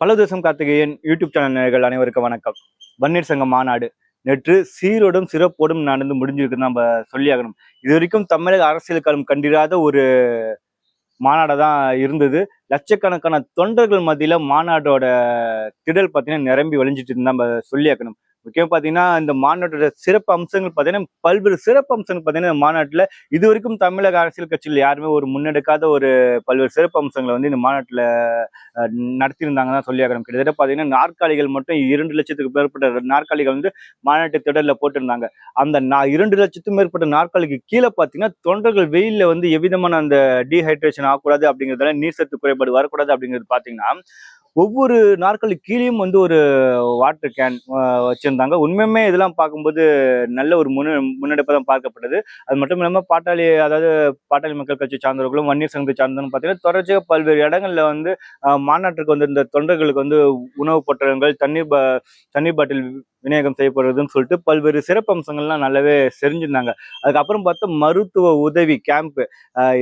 பல தேசம் Karthikeyan YouTube channel நேர்கள் அனைவருக்கும் வணக்கம். வன்னியர் சங்க மாநாடு. நேற்று சீரோடும் சிறப்போடும் நடந்து முடிஞ்சிருக்கு நம்ம சொல்லியாகணும். இது வரைக்கும் தமிழக அரசியல் காலம் கண்டிராத ஒரு மாநாடாக தான் இருந்தது. லட்சக்கணக்கான தொண்டர்கள் மத்தியில் மாநாடோட திடல் பார்த்தீங்கன்னா நிரம்பி வழிஞ்சிட்டு இருந்தா நம்ம சொல்லியாக்கணும் முக்கியம் பார்த்தீங்கன்னா இந்த மாநாட்டோட சிறப்பு அம்சங்கள் பார்த்தீங்கன்னா பல்வேறு சிறப்பு அம்சங்கள் பார்த்தீங்கன்னா இந்த மாநாட்டில் இது வரைக்கும் தமிழக அரசியல் கட்சியில் யாருமே ஒரு முன்னெடுக்காத ஒரு பல்வேறு சிறப்பு அம்சங்களை வந்து இந்த மாநாட்டில் நடத்தியிருந்தாங்கன்னு தான் சொல்லியாகணும் கிட்டத்தட்ட பார்த்தீங்கன்னா நாற்காலிகள் மட்டும் இரண்டு லட்சத்துக்கு மேற்பட்ட நாற்காலிகள் வந்து மாநாட்டு திடலில் போட்டிருந்தாங்க. அந்த நா- இரண்டு லட்சத்துக்கும் மேற்பட்ட நாற்காலிக்கு கீழே பார்த்தீங்கன்னா தொண்டர்கள் வெயிலில் வந்து எவ்விதமான அந்த டீஹைட்ரேஷன் ஆகக்கூடாது அப்படிங்கிறதால நீர் சத்து குறைபாடு வரக்கூடாது அப்படிங்கிறது பார்த்தீங்கன்னா ஒவ்வொரு நாட்களுக்கு கீழேயும் வந்து ஒரு வாட்டர் கேன் வச்சிருந்தாங்க. உண்மையுமே இதெல்லாம் பார்க்கும்போது நல்ல ஒரு முன்ன முன்னெடுப்பு தான் பார்க்கப்பட்டது. அது மட்டும் இல்லாமல் பாட்டாளி அதாவது பாட்டாளி மக்கள் கட்சி சார்ந்தவர்களும் வன்னியர் சங்கத்தை சார்ந்தவர்களும் பார்த்தீங்கன்னா தொடர்ச்சியாக பல்வேறு இடங்கள்ல வந்து மாநாட்டுக்கு வந்து இந்த தொண்டர்களுக்கு வந்து உணவுப் பொட்டலங்கள் தண்ணீர் பா தண்ணீர் பாட்டில் விநியோகம் செய்யப்படுறதுன்னு சொல்லிட்டு பல்வேறு சிறப்பு அம்சங்கள்லாம் நல்லாவே செஞ்சுருந்தாங்க அதுக்கப்புறம் பார்த்தா மருத்துவ உதவி கேம்ப்பு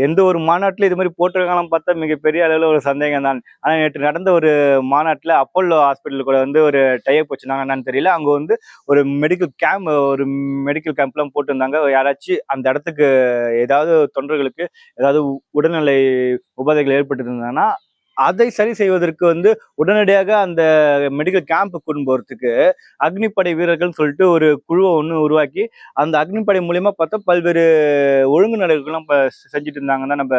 எந்த ஒரு மாநாட்டிலும் இது மாதிரி போட்டிருக்காங்களாம் பார்த்தா மிகப்பெரிய அளவில் ஒரு சந்தேகம் தான் ஆனால் நேற்று நடந்த ஒரு மாநாட்டில் அப்போலோ ஹாஸ்பிட்டல் கூட வந்து ஒரு டைப் வச்சுருந்தாங்க. என்னன்னு தெரியல. அங்கே வந்து ஒரு மெடிக்கல் கேம்ப் ஒரு மெடிக்கல் கேம்ப்லாம் போட்டிருந்தாங்க. யாராச்சும் அந்த இடத்துக்கு ஏதாவது தொண்டர்களுக்கு ஏதாவது உ- உடல்நிலை உபாதைகள் ஏற்பட்டிருந்தாங்கன்னா அதை சரி செய்வதற்கு வந்து உடனடியாக அந்த மெடிக்கல் கேம்ப் கொண்டு போகிறதுக்கு அக்னிப்படை வீரர்கள்னு சொல்லிட்டு ஒரு குழுவை ஒன்று உருவாக்கி அந்த அக்னிப்படை மூலயமா பார்த்தா பல்வேறு ஒழுங்கு நடவடிக்கைகளும் இப்போ செஞ்சுட்டு இருந்தாங்கன்னு தான் நம்ம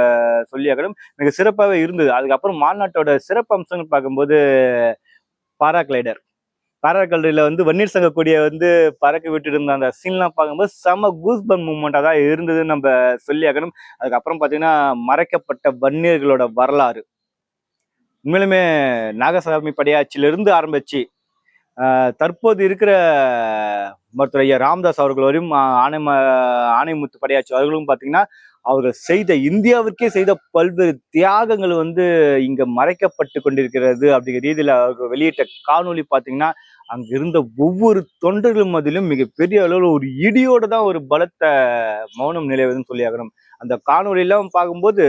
சொல்லியாக்கணும் மிக சிறப்பாகவே இருந்தது. அதுக்கப்புறம் மாநாட்டோட சிறப்பு அம்சங்கள் பார்க்கும்போது பாராகிளைடர். பாராகிளைடரில் வந்து வன்னீர் சங்க கொடியை வந்து பறக்க விட்டுட்டு இருந்த அந்த சீன்லாம் பார்க்கும்போது செம கூஸ்பன் மூமெண்ட்டாக தான் இருந்ததுன்னு நம்ம சொல்லியாக்கணும் அதுக்கப்புறம் பார்த்தீங்கன்னா மறைக்கப்பட்ட வன்னியர்களோட வரலாறு. உண்மையிலுமே நாகசாமி படையாச்சிலிருந்து ஆரம்பிச்சு தற்போது இருக்கிற மருத்துவர் ஐயா ராமதாஸ் அவர்கள் வரையும் ஆணை ஆணைமுத்து படையாட்சி அவர்களும் பார்த்தீங்கன்னா அவர்கள் செய்த இந்தியாவிற்கே செய்த பல்வேறு தியாகங்கள் வந்து இங்க மறைக்கப்பட்டு கொண்டிருக்கிறது அப்படிங்கிற ரீதியில் அவர்கள் வெளியிட்ட காணொளி பார்த்தீங்கன்னா அங்க இருந்த ஒவ்வொரு தொண்டர்கள் அதிலும் மிகப்பெரிய அளவில் ஒரு இடியோட தான் ஒரு பலத்த மௌனம் நிலவுதுன்னு சொல்லியாகணும் அந்த காணொலியெல்லாம் பார்க்கும்போது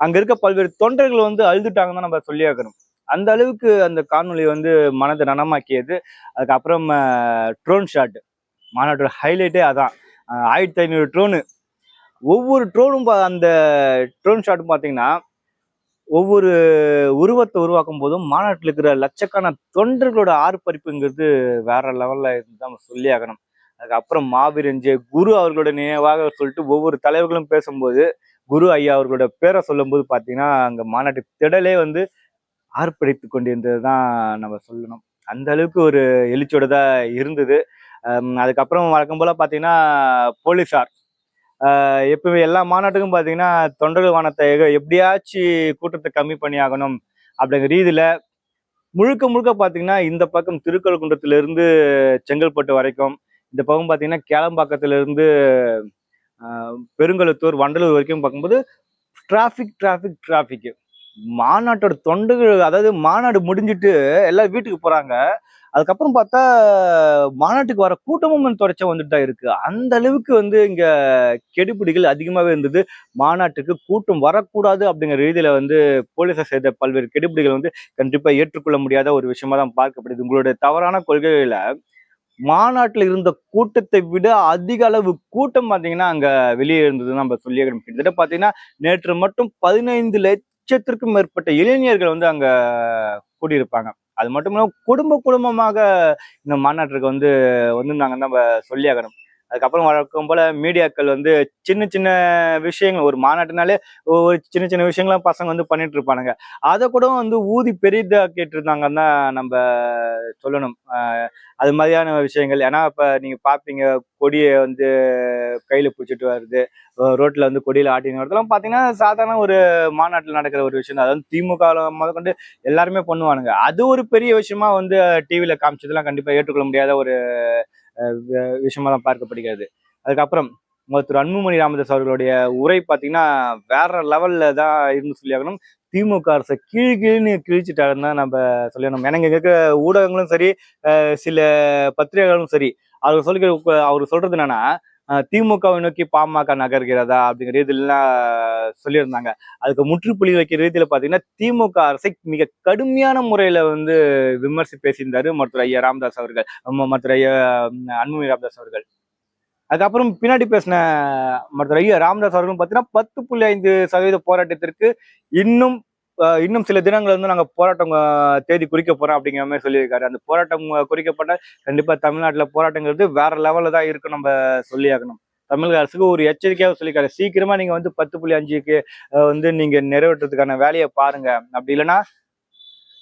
அங்க இருக்க பல்வேறு தொண்டர்கள் வந்து அழுதுட்டாங்கன்னு தான் நம்ம சொல்லியாகணும். அந்த அளவுக்கு அந்த காணொலி வந்து மனதை நனமாக்கியது. அதுக்கப்புறம் ட்ரோன் ஷாட் மாநாட்டோட ஹைலைட்டே அதான். ஆயிரத்தி ஐநூறு ட்ரோனு ஒவ்வொரு ட்ரோனும் அந்த ட்ரோன் ஷாட்டும் பார்த்தீங்கன்னா ஒவ்வொரு உருவத்தை உருவாக்கும் போதும் மாநாட்டில் இருக்கிற லட்சக்கான தொண்டர்களோட ஆர்ப்பரிப்புங்கிறது வேற லெவலில் நம்ம சொல்லி ஆகணும் அதுக்கப்புறம் மாவீரஞ்சே குரு அவர்களோட நினைவாக சொல்லிட்டு ஒவ்வொரு தலைவர்களும் பேசும்போது குரு ஐயா அவர்களோட பேரை சொல்லும்போது பார்த்தீங்கன்னா அங்கே மாநாட்டு திடலே வந்து ஆர்ப்பரித்து கொண்டிருந்தது தான் நம்ம சொல்லணும். அந்த அளவுக்கு ஒரு எழுச்சியோட தான் இருந்தது. அதுக்கப்புறம் வழக்கம் போல் பார்த்தீங்கன்னா போலீஸார் எப்பவுமே எல்லா மாநாட்டுக்கும் பார்த்தீங்கன்னா தொண்டர்கள் வானத்தை எக- எப்படியாச்சும் கூட்டத்தை கம்மி பண்ணி ஆகணும் அப்படிங்கிற ரீதியில் முழுக்க முழுக்க பார்த்தீங்கன்னா இந்த பக்கம் திருக்கல்குன்றத்துலேருந்து செங்கல்பட்டு வரைக்கும் இந்த பக்கம் பார்த்தீங்கன்னா கேளம்பாக்கத்திலிருந்து பெருங்கலத்தூர் வண்டலூர் வரைக்கும் பார்க்கும்போது டிராஃபிக் டிராஃபிக் டிராஃபிக் மாநாட்டோட தொண்டுகள் அதாவது மாநாடு முடிஞ்சிட்டு எல்லாம் வீட்டுக்கு போறாங்க. அதுக்கப்புறம் பார்த்தா மாநாட்டுக்கு வர கூட்டமும் தொடர்ச்சா வந்துட்டு தான் இருக்கு. அந்த அளவுக்கு வந்து இங்க கெடுபிடிகள் அதிகமாகவே இருந்தது. மாநாட்டுக்கு கூட்டம் வரக்கூடாது அப்படிங்கிற ரீதியில வந்து போலீசார் செய்த பல்வேறு கெடுபிடிகள் வந்து கண்டிப்பா ஏற்றுக்கொள்ள முடியாத ஒரு விஷயமா தான் பார்க்கப்படுது. உங்களுடைய தவறான கொள்கைகளை மாநாட்டில் இருந்த கூட்டத்தை விட அதிக அளவு கூட்டம் பார்த்தீங்கன்னா அங்க வெளியே இருந்தது நம்ம சொல்லியிருக்கணும் கிட்டத்தட்ட பார்த்தீங்கன்னா நேற்று மட்டும் பதினைந்து லட்சத்திற்கும் மேற்பட்ட இளைஞர்கள் வந்து அங்க கூடியிருப்பாங்க. அது மட்டும் இல்லாமல் குடும்ப குடும்பமாக இந்த மாநாட்டிற்கு வந்து வந்திருந்தாங்கன்னு நம்ம சொல்லியாகணும். அதுக்கப்புறம் வழக்கம் போல மீடியாக்கள் வந்து சின்ன சின்ன விஷயங்கள் ஒரு மாநாட்டுனாலே ஒரு சின்ன சின்ன விஷயங்களும் பசங்க வந்து பண்ணிட்டு இருப்பானுங்க அதை கூட வந்து ஊதி பெரிதாக கேட்டிருந்தாங்கன்னு தான் நம்ம சொல்லணும். அது மாதிரியான விஷயங்கள். ஏன்னா இப்ப நீங்க பாப்பீங்க கொடியை வந்து கையில பிடிச்சிட்டு வருது. ரோட்ல வந்து கொடியில ஆட்டின்னு வரதெல்லாம் பாத்தீங்கன்னா சாதாரண ஒரு மாநாட்டில் நடக்கிற ஒரு விஷயம் அதாவது திமுக முதற்கொண்டு எல்லாருமே பண்ணுவானுங்க. அது ஒரு பெரிய விஷயமா வந்து டிவியில காமிச்சதெல்லாம் கண்டிப்பா ஏற்றுக்கொள்ள முடியாத ஒரு அஹ், விஷயமா பார்க்கப்படுகிறது அதுக்கப்புறம் மருத்துவர் அன்புமணி ராமதாஸ் அவர்களுடைய உரை பார்த்தீங்கன்னா வேற லெவல்ல தான் இருந்து சொல்லியாகணும். திமுக அரசை கீழ் கீழ்னு கிழிச்சிட்டாருன்னு தான் நம்ம சொல்லணும் எனக்கு இங்கே இருக்கிற ஊடகங்களும் சரி சில பத்திரிகைகளும் சரி அவர் சொல்லிக்கிற அவர் சொல்றது என்னன்னா திமுகவை நோக்கி பாமக நகர்கிறதா அப்படிங்கிற ரீதியிலாம் சொல்லியிருந்தாங்க. அதுக்கு முற்றுப்புள்ளி வைக்கிற ரீதியில் பார்த்தீங்கன்னா திமுக அரசை மிக கடுமையான முறையில் வந்து விமர்சி பேசியிருந்தாரு மருத்துவர் ஐயா ராமதாஸ் அவர்கள் மருத்துவர் ஐயா அன்புமணி ராமதாஸ் அவர்கள். அதுக்கப்புறம் பின்னாடி பேசின மருத்துவர் ஐயா ராமதாஸ் அவர்களும் பார்த்தீங்கன்னா பத்து புள்ளி ஐந்து சதவீத போராட்டத்திற்கு இன்னும் இன்னும் சில தினங்கள் வந்து நாங்க போராட்டம் தேதி குறிக்க போறோம் அப்படிங்கிற மாதிரி சொல்லியிருக்காரு. அந்த போராட்டம் குறிக்கப்பட்ட கண்டிப்பா தமிழ்நாட்டுல போராட்டங்கிறது வேற லெவல்ல தான் இருக்கும் நம்ம சொல்லியாகணும். தமிழக அரசுக்கு ஒரு எச்சரிக்கையாக சொல்லியிருக்காரு. சீக்கிரமா நீங்க வந்து பத்து புள்ளி அஞ்சுக்கு வந்து நீங்க நிறைவேற்றுறதுக்கான வேலையை பாருங்க. அப்படி இல்லைன்னா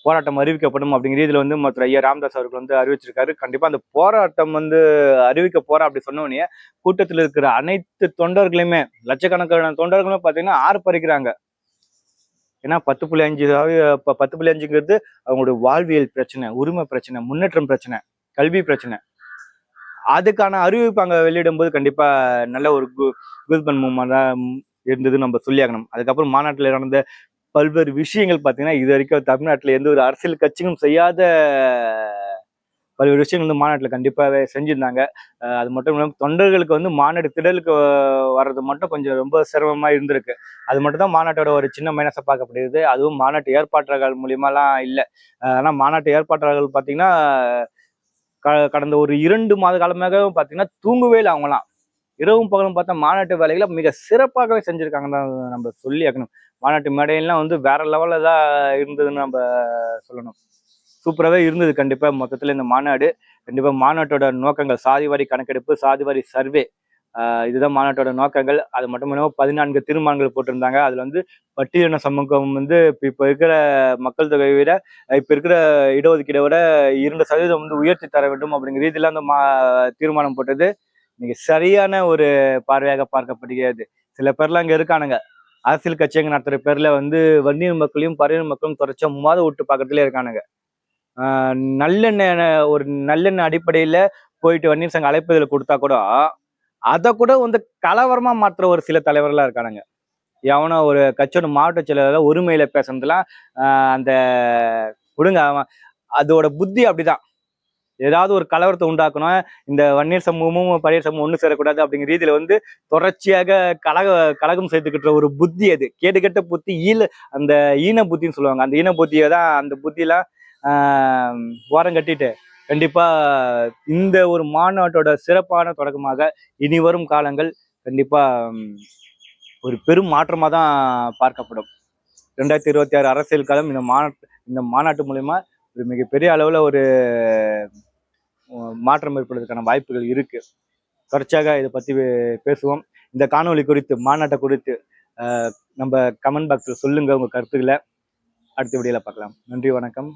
போராட்டம் அறிவிக்கப்படும் அப்படிங்கிற இதுல வந்து மற்ற ஐயா ராம்தாஸ் அவர்கள் வந்து அறிவிச்சிருக்காரு. கண்டிப்பா அந்த போராட்டம் வந்து அறிவிக்க போறா அப்படி சொன்ன உடனே கூட்டத்தில் இருக்கிற அனைத்து தொண்டர்களையுமே லட்சக்கணக்கான தொண்டர்களுமே பாத்தீங்கன்னா ஆர்ப்பரிக்கிறாங்க. ஏன்னா பத்து புள்ளி அஞ்சு ப- பத்து புள்ளி அஞ்சுங்கிறது அவங்களுடைய வாழ்வியல் பிரச்சனை உரிமை பிரச்சனை முன்னேற்றம் பிரச்சனை கல்வி பிரச்சனை. அதுக்கான அறிவிப்பு அங்கே வெளியிடும் போது கண்டிப்பா நல்ல ஒரு கு மூமெண்ட் இருந்தது நம்ம சொல்லியாகணும். அதுக்கப்புறம் மாநாட்டில் நடந்த பல்வேறு விஷயங்கள் பார்த்தீங்கன்னா இது வரைக்கும் தமிழ்நாட்டில் எந்த ஒரு அரசியல் கட்சியும் செய்யாத பல்வேறு விஷயங்கள் வந்து மாநாட்டில் கண்டிப்பாகவே செஞ்சுருந்தாங்க. அது மட்டும் இல்லாமல் தொண்டர்களுக்கு வந்து மாநாடு திடலுக்கு வர்றது மட்டும் கொஞ்சம் ரொம்ப சிரமமா இருந்திருக்கு. அது மட்டும் தான் மாநாட்டோட ஒரு சின்ன மைனஸை பார்க்கப்படுகிறது. அதுவும் மாநாட்டு ஏற்பாட்டாளர்கள் மூலியமாலாம் இல்லை. ஆனால் மாநாட்டு ஏற்பாட்டாளர்கள் பார்த்தீங்கன்னா க- கடந்த ஒரு இரண்டு மாத காலமாக பார்த்தீங்கன்னா தூங்கவே இல்லை அவங்களாம் இரவும் பகலும் பார்த்தா மாநாட்டு வேலைகளை மிக சிறப்பாகவே செஞ்சிருக்காங்க தான் நம்ம சொல்லி ஆக்கணும் மாநாட்டு மேடையெல்லாம் வந்து வேற லெவலில் தான் இருந்ததுன்னு நம்ம சொல்லணும். சூப்பராகவே இருந்தது கண்டிப்பாக மொத்தத்தில் இந்த மாநாடு கண்டிப்பாக மாநாட்டோட நோக்கங்கள் சாதிவாரி கணக்கெடுப்பு சாதிவாரி சர்வே இதுதான் மாநாட்டோட நோக்கங்கள். அது மட்டும் இல்லாமல் பதினான்கு தீர்மானங்கள் போட்டிருந்தாங்க. அதில் வந்து பட்டியலின சமூகம் வந்து இப்போ இப்போ இருக்கிற மக்கள் தொகையை விட இப்போ இருக்கிற இடஒதுக்கீடை விட இரண்டு சதவீதம் வந்து உயர்த்தி தர வேண்டும் அப்படிங்கிற ரீதியில் அந்த மா தீர்மானம் போட்டது மிக சரியான ஒரு பார்வையாக பார்க்கப்படுகிறது. சில பேர்லாம் அங்கே இருக்கானுங்க. அரசியல் கட்சியங்க நடத்துகிற பேரில் வந்து வன்னியர் மக்களையும் பறையர் மக்களும் தொடர்ச்சியா மாத விட்டு பக்கத்துலேயே இருக்கானுங்க. நல்லெண்ணெய் ஒரு நல்லெண்ணெய் அடிப்படையில் போயிட்டு வன்னியர் சங்க அழைப்புதல் கொடுத்தா கூட அதை கூட வந்து கலவரமாக மாற்றுற ஒரு சில தலைவர்களாக இருக்கானுங்க. எவனோ ஒரு கட்சியோட மாவட்ட செயலாளர் உரிமையில் பேசுனதுலாம் அந்த கொடுங்க அதோட புத்தி அப்படிதான். ஏதாவது ஒரு கலவரத்தை உண்டாக்கணும் இந்த வன்னியர் சமூகமும் பழைய சமூகம் ஒன்று சேரக்கூடாது அப்படிங்கிற ரீதியில வந்து தொடர்ச்சியாக கலக கலகம் சேர்த்துக்கிட்ட ஒரு புத்தி அது. கேட்டுக்கெட்ட புத்தி ஈழ அந்த ஈன புத்தின்னு சொல்லுவாங்க. அந்த ஈன புத்தியை தான் அந்த புத்தியெல்லாம் ஓரம் கட்டிட்டு கண்டிப்பா இந்த ஒரு மாநாட்டோட சிறப்பான தொடக்கமாக இனி வரும் காலங்கள் கண்டிப்பா ஒரு பெரும் மாற்றமாக தான் பார்க்கப்படும். ரெண்டாயிரத்தி இருபத்தி ஆறு அரசியல் காலம் இந்த மாநாட்டு இந்த மாநாட்டு மூலயமா ஒரு மிகப்பெரிய அளவில் ஒரு மாற்றம் ஏற்படுவதற்கான வாய்ப்புகள் இருக்கு. தொடர்ச்சியாக இதை பற்றி பேசுவோம். இந்த காணொலி குறித்து மாநாட்டை குறித்து நம்ம கமெண்ட் பாக்ஸில் சொல்லுங்க உங்கள் கருத்துக்களை. அடுத்த வீடியோவில் பார்க்கலாம். நன்றி வணக்கம்.